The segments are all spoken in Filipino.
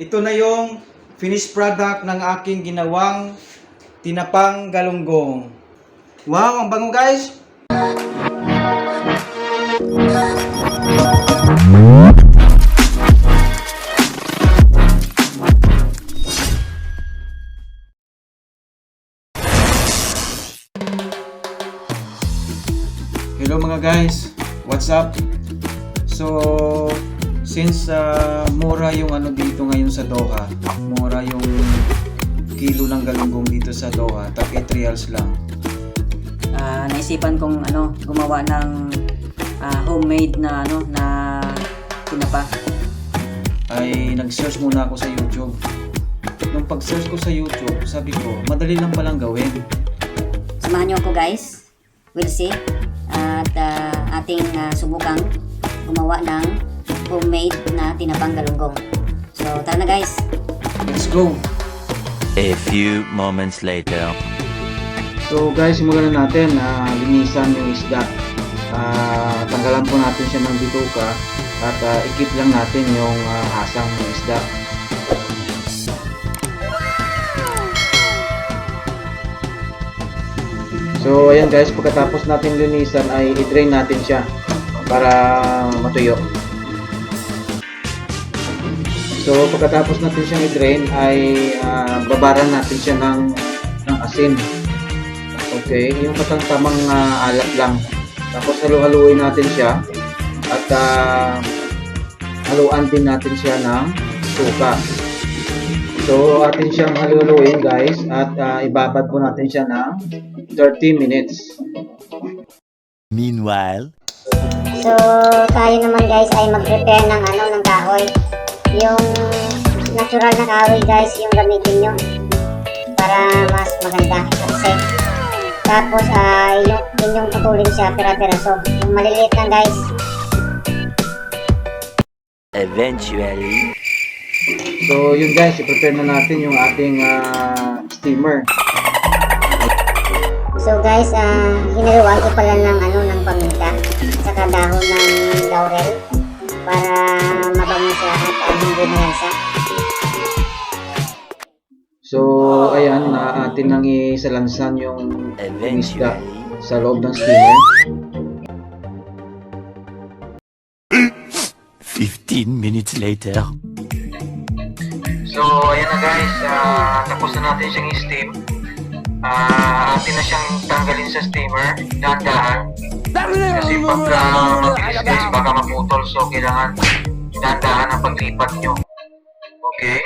ito na yung finished product ng aking ginawang tinapang galunggong. Wow, ang bango guys! Hello mga guys, what's up? So, since uh, mura yung ano dito ngayon sa Doha, mura yung kilo ng galunggong dito sa Doha, tag 8 reals lang. Ah, naisipan kong ano, gumawa ng ah, homemade na ano na tinapa. Ay nag-search muna ako sa YouTube. Nung pag-search ko sa YouTube, sabi ko, madali lang palang gawin. Samahan niyo ako guys. We'll see. At ah, ating ah, subukang gumawa ng homemade na tinapang galunggong. So, tara na guys. Let's go! A few moments later. So guys, simulan na natin na linisan yung isda. Ah, tanggalan po natin siya ng bituka at ah, ikip lang natin yung ah, hasang ng isda. So ayan guys, pagkatapos natin linisan ay i-drain natin siya para matuyo. So pagkatapos natin siyang i-drain ay ah, babaran natin siya ng, ng asin. Okay, yung katang-tamang ah, alat lang. Tapos halu-haluin natin siya at ah, haluan din natin siya ng suka. So atin siyang halu-haluin guys at ah, ibabad po natin siya ng 30 minutes. Meanwhile, So, tayo naman guys ay mag-prepare ng ano, ng kahoy. Yung natural na kahoy guys, yung gamitin nyo. Para mas maganda safe. Tapos, ay yung, yun yung putulin siya pera-peraso. Yung maliliit lang guys. eventually, So yun guys, i-prepare na natin yung ating ah, steamer. So guys, ah hinaluan ko pala ng ano, ng paminta. Saka dahon ng laurel. Para mabango siya at hindi malansa. So ayan, na atin nang isalansan yung yung isda sa loob ng steamer. 15 minutes later. So, ayan na guys, ah, tapos na natin siyang i-steam. Ah, atin na siyang tanggalin sa steamer, dahan-dahan. Kasi pag uh, mabilis guys, baka maputol. So, kailangan dahan-dahan ang paglipat nyo. Okay?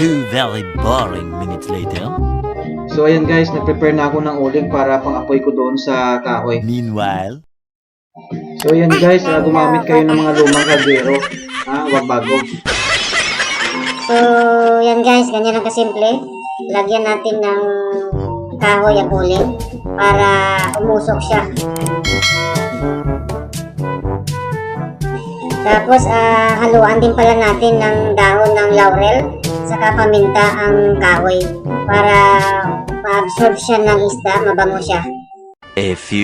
Two very boring minutes later. So, ayan guys, nag-prepare na ako ng uling para pang-apoy ko doon sa kahoy. Meanwhile, So, ayan guys, ah, gumamit kayo ng mga lumang kaldero. Ha, wag bago. So, yan guys, ganyan lang kasimple. Lagyan natin ng kahoy ang uling para umusok siya. Tapos, ah, haluan din pala natin ng dahon ng laurel saka paminta ang kahoy para siya ng isda, mabango siya. a few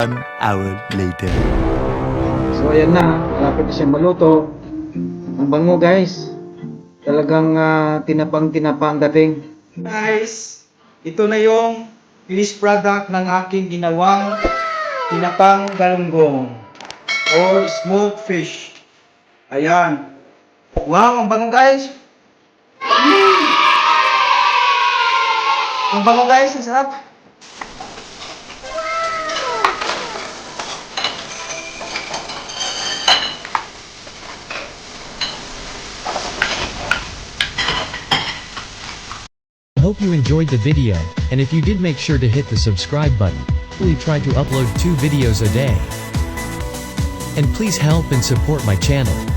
one hour later. So, ayan na. Malapit na siyang maluto. Ang bango guys. Talagang ah, tinapang-tinapa ang dating. Guys, ito na yung finished product ng aking ginawang tinapang galunggong or smoked fish. Ayan. Wow, ang bango guys. Mm. Ang bango guys, ang sarap. Hope you enjoyed the video, and if you did make sure to hit the subscribe button. We try to upload two videos a day. And please help and support my channel.